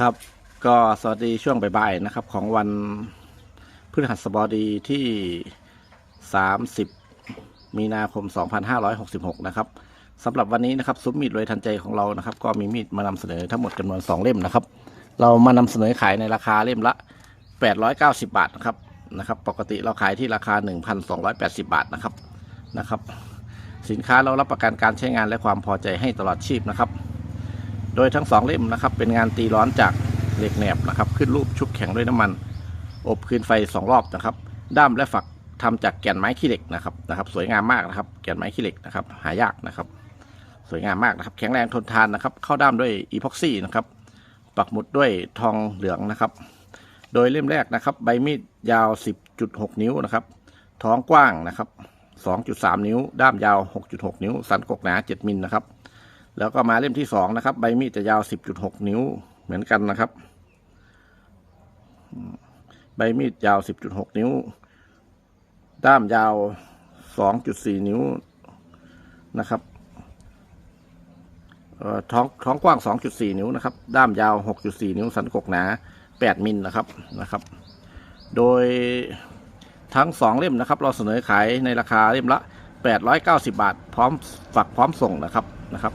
ครับ ก็สวัสดีช่วงบ่ายๆนะครับ ของวันพฤหัสบดีที่ 30 มีนาคม 2566 นะครับสำหรับวันนี้นะครับซุ้มมีดรวยทันใจของเรานะครับ ก็มีมีดมานำเสนอทั้งหมดจำนวน 2 เล่มนะครับ เรามานำเสนอขายในราคาเล่มละ 890 บาทนะครับนะครับ ปกติเราขายที่ราคา 1,280 บาทนะครับนะครับ สินค้าเรารับประกันการใช้งานและความพอใจให้ตลอดชีพนะครับ โดยทั้งสองเล่มนะครับ เป็นงานตีร้อนจากเหล็กแหนบนะครับ ขึ้นรูปชุบแข็งด้วยน้ำมัน อบคืนไฟสองรอบนะครับ ด้ามและฝักทำจากแก่นไม้ขี้เหล็กนะครับนะครับ สวยงามมากนะครับ แก่นไม้ขี้เหล็กนะครับ หายากนะครับ สวยงามมากนะครับ แข็งแรงทนทานนะครับ เข้าด้ามด้วยอีพ็อกซี่นะครับ ปักหมุดด้วยทองเหลืองนะครับ โดยเล่มแรกนะครับ ใบมีดยาว 10.6 นิ้วนะครับ ท้องกว้างนะครับ 2.3 นิ้ว ด้ามยาว 6.6 นิ้ว สันกกหนา 7 มิลนะครับ แล้วก็มาเล่มที่สองนะครับ ใบมีดจะยาว10.6นิ้วเหมือนกันนะครับ ใบมีดยาว10.6นิ้ว ด้ามยาว2.4นิ้วนะครับท้องท้องกว้าง 2.4 นิ้วนะครับ ด้ามยาว 6.4 นิ้ว สันกกหนา 8 มิลนะครับนะครับ โดยทั้งสองเล่มนะครับ เราเสนอขายในราคาเล่มละ 890 บาท พร้อมฝักพร้อมส่งนะครับนะครับ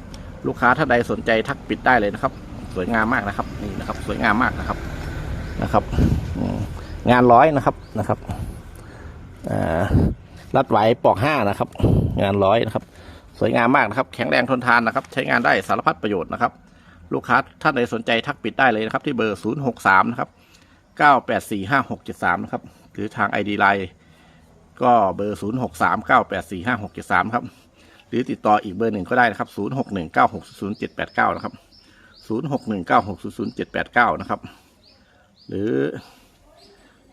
ลูกค้าถ้าใดสนใจทักปิดได้เลยนะครับ สวยงามมากนะครับนี่นะครับ สวยงามมากนะครับนะครับงานร้อยนะครับนะครับรัดไหวปอกห้านะครับ งานร้อยนะครับ สวยงามมากนะครับ แข็งแรงทนทานนะครับ ใช้งานได้สารพัดประโยชน์นะครับ ลูกค้าท่านใดสนใจทักปิดได้เลยนะครับ ที่เบอร์ 0 6 3 นะครับ 9 8 4 5 6 7 3นะครับ หรือทาง ID Line ก็เบอร์ 0 6 3 9 8 4 5 6 7 3ครับ หรือติดต่ออีกเบอร์หนึ่งก็ได้นะครับ 0 6 1 9 6 0 7 8 9 นะครับ 0 6 1 9 6 0 7 8 9 นะครับ หรือ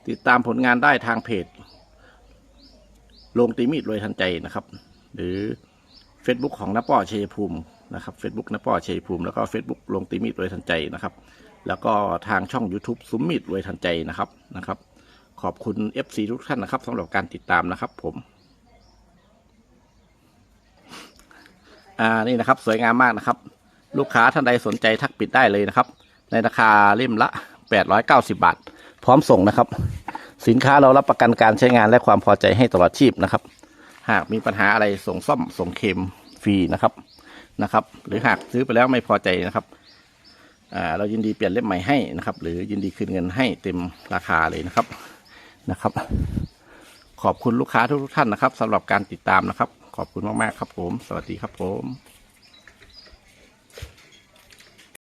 ติดตามผลงานได้ทางเพจลงตีมีดรวยทันใจนะครับ หรือ Facebook ของนป้อชัยภูมินะครับ Facebook นป้อชัยภูมิ แล้วก็ Facebook ลงตีมีดรวยทันใจนะครับ แล้วก็ทางช่อง YouTube ซุ้มมีดรวยทันใจนะครับนะครับ ขอบคุณ FC ทุกท่านนะครับสำหรับการติดตามนะครับผม อ่านี่นะครับ สวยงามมากนะครับ ลูกค้าท่านใดสนใจทักปิดได้เลยนะครับ ในราคาเล่มละ 890 บาท พร้อมส่งนะครับ สินค้าเรารับประกันการใช้งานและความพอใจให้ตลอดชีพนะครับ หากมีปัญหาอะไรส่งซ่อมส่งเคลมฟรีนะครับนะครับ หรือหากซื้อไปแล้วไม่พอใจนะครับอ่าเรายินดีเปลี่ยนเล่มใหม่ให้นะครับ หรือยินดีคืนเงินให้เต็มราคาเลยนะครับนะครับ ขอบคุณลูกค้าทุกท่านนะครับสำหรับการติดตามนะครับ ขอบคุณมากๆครับผม สวัสดีครับผม